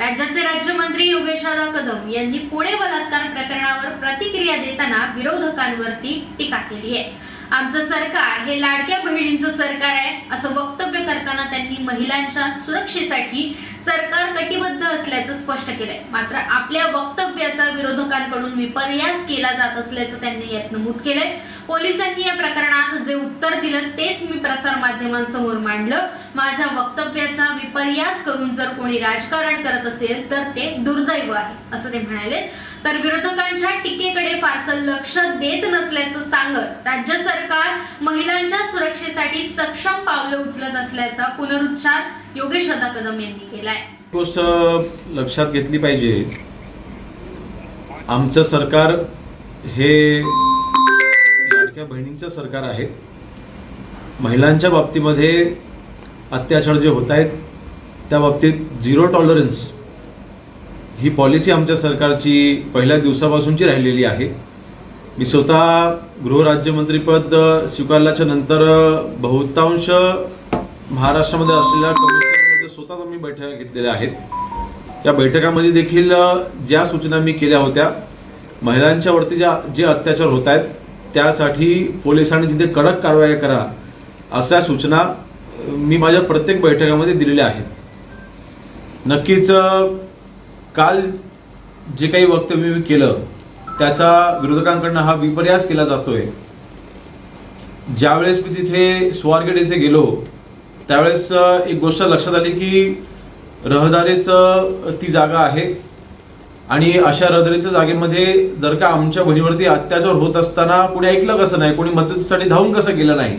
राज्याचे राज्यमंत्री योगेशदादा कदम यांनी पुणे बलात्कार प्रकरणावर प्रतिक्रिया देताना विरोधकांवरती टीका केली आहे. आमचं सरकार हे लाडक्या बहिणींचं सरकार आहे असं वक्तव्य करताना त्यांनी महिलांच्या सुरक्षेसाठी सरकार कटिबद्ध असल्याचं स्पष्ट केलंय. मात्र आपल्या वक्तव्याचा विरोधकांकडून विपर्यास केला जात असल्याचं त्यांनी यात नमूद केलंय. पोलिसांनी या प्रकरणात जे उत्तर दिलं तेच मी प्रसार माध्यमांसमोर मांडलं. माझ्या वक्तव्याचा विपर्यास करून जर कोणी राजकारण करत असेल तर ते दुर्दैव आहे असं ते म्हणाले. तर विरोधकांच्या टीकेकडे फारसं लक्ष देत नसल्याचं सांगत राज्य सरकार महिलांच्या सुरक्षेसाठी सक्षम पावलं उचलत असल्याचा पुनरुच्चार योगेश दादा कदम यांनी केलाय. गोष्ट लक्षात घेतली पाहिजे. आमचं सरकार हे लाडक्या बहिणींचं सरकार आहे. महिलांच्या बाबतीमध्ये अत्याचार जे होत आहेत त्या बाबतीत झिरो टॉलरन्स ही पॉलिसी आमच्या सरकारची पहिल्या दिवसापासूनची राहिलेली आहे. मी स्वतः गृहराज्यमंत्रीपद स्वीकारल्याच्या नंतर बहुतांश महाराष्ट्रामध्ये असलेल्या कमिशनमध्ये स्वतःच मी बैठका घेतलेल्या आहेत. या बैठकामध्ये देखील ज्या सूचना मी केल्या होत्या महिलांच्यावरती ज्या जे अत्याचार होत आहेत त्यासाठी पोलिसांनी जिथे कडक कारवाई करा अशा सूचना मी माझ्या प्रत्येक बैठकामध्ये दिलेल्या आहेत. नक्कीच काल जे काही वक्तव्य मी केलं त्याचा विरोधकांकडनं हा विपर्यास केला जातोय. ज्यावेळेस मी तिथे स्वारगेट येथे गेलो त्यावेळेस एक गोष्ट लक्षात आली की रहदारीचं ती जागा आहे. आणि अशा रहदारीच्या जागेमध्ये जर का आमच्या बहिणीवरती अत्याचार होत असताना कोणी ऐकलं कसं नाही कोणी मदतीसाठी धावून कसं गेलं नाही?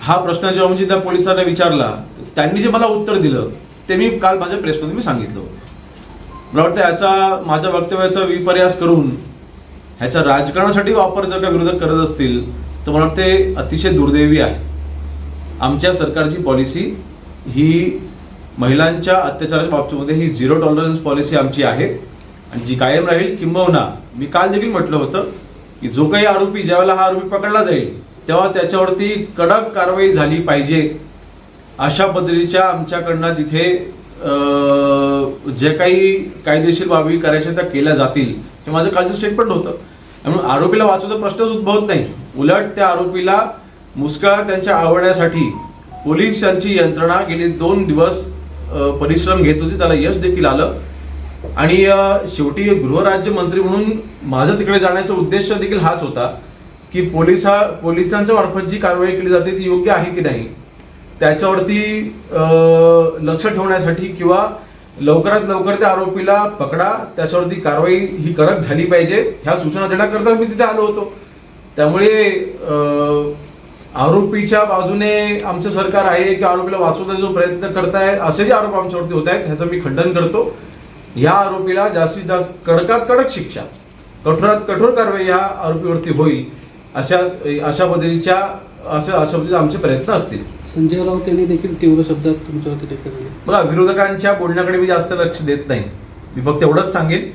हा प्रश्न जेव्हा म्हणजे त्या पोलिसांना विचारला त्यांनी जे मला उत्तर दिलं ते मी काल माझ्या प्रेसमध्ये मी सांगितलं होतं. मला वाटतं याचा माझ्या वक्तव्याचा विपर्यास करून ह्याचा राजकारणासाठी वापर जर का विरोधक करत असतील तर मला वाटते अतिशय दुर्दैवी आहे. आमच्या सरकारची पॉलिसी ही महिलांच्या अत्याचाराच्या बाबतीमध्ये ही झिरो टॉलरन्स पॉलिसी आमची आहे. आणि जी कायम राहील किंबहुना मी काल देखील म्हटलं होतं की जो काही आरोपी ज्यावेळेला हा आरोपी पकडला जाईल तेव्हा त्याच्यावरती कडक कारवाई झाली पाहिजे. अशा पद्धतीच्या आमच्याकडनं तिथे जे काही कायदेशीर बाबी करायच्या त्या केल्या जातील हे माझं कालचं स्टेटमेंट होतं. म्हणून आरोपीला वाचवता प्रश्नच उद्भवत नाही. उलट त्या आरोपीला मुस्कळा त्यांच्या आवडण्यासाठी पोलिसांची यंत्रणा गेले दोन दिवस परिश्रम घेत होती. त्याला यश देखील आलं. आणि शेवटी शेवटी गृहराज्यमंत्री म्हणून माझं तिकडे जाण्याचा उद्देश देखील हाच होता की पोलिसा पोलिसांच्या मार्फत जी कारवाई केली जाते ती योग्य आहे की नाही त्याच्यावरती लक्ष ठेवण्यासाठी किंवा लवकरात लवकर त्या आरोपीला पकडा त्याच्यावरती कारवाई ही कडक झाली पाहिजे. ह्या सूचना देण्याकरता मी तिथे आलो होतो. त्यामुळे आरोपीच्या बाजूने आमचं सरकार आहे की आरोपीला वाचवण्याचा जो प्रयत्न करताय असे जे आरोप आमच्यावरती होत आहेत ह्याचं मी खंडन करतो. या आरोपीला जास्तीत जास्त कडकात कडक शिक्षा कठोरात कठोर कारवाई या आरोपीवरती होईल अशा अशा पद्धतीच्या अशा अशा पद्धतीचे आमचे प्रयत्न असतील. संजय राऊत यांनी देखील तीव्र शब्दात तुमच्यावरती टीका केली. बघा विरोधकांच्या बोलण्याकडे मी जास्त लक्ष देत नाही. मी फक्त एवढंच सांगेन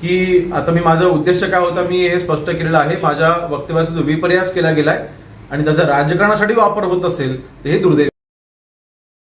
की आता मी माझा उद्देश काय होता मी हे स्पष्ट केलेलं आहे. माझ्या वक्तव्याचा जो विपर्यास केला गेलाय आणि त्याचा राजकारणासाठी वापर होत असेल तर हे दुर्दैव